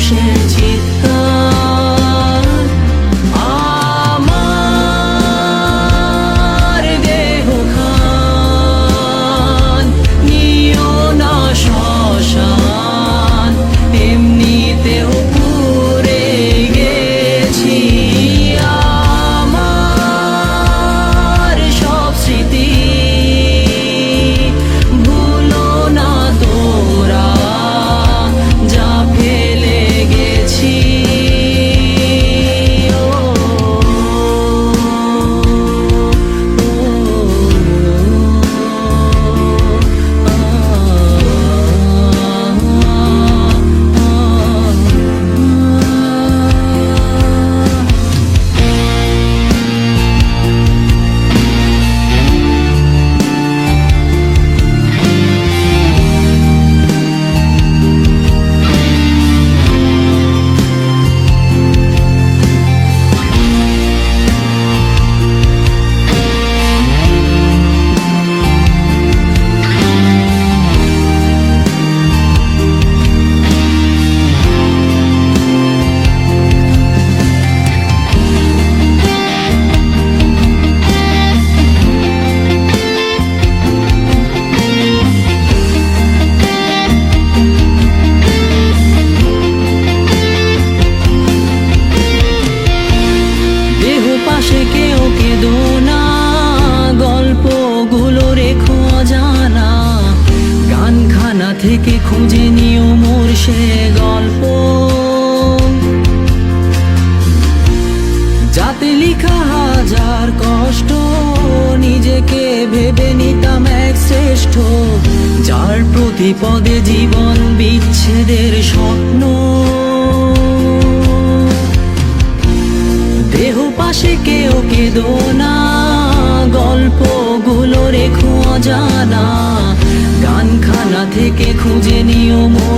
世界 সে গল্প। যাতে লিখা হাজার কষ্ট, নিজেকে ভেবে নিতাম এক শ্রেষ্ঠ। যার প্রতি পদে জীবন বিচ্ছেদের স্বপ্ন। দেহ পাশে কেউ কেঁদো না, গল্পগুলো রেখো জানা গানখানা থেকে খুঁজে নিও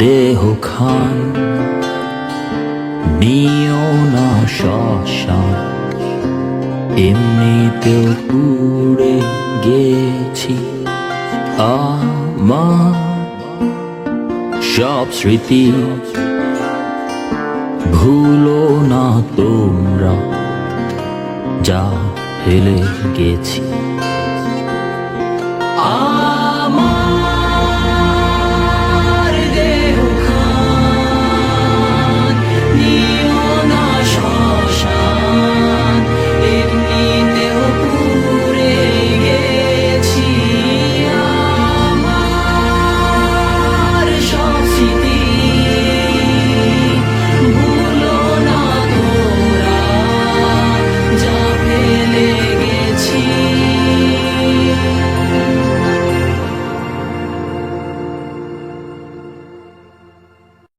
দেহ খান, নিও না শ্মশান এমনিতেও পুড়ে গেছি। আমার সব স্মৃতি ভুলো না তোমরা, যা ফেলে গেছি।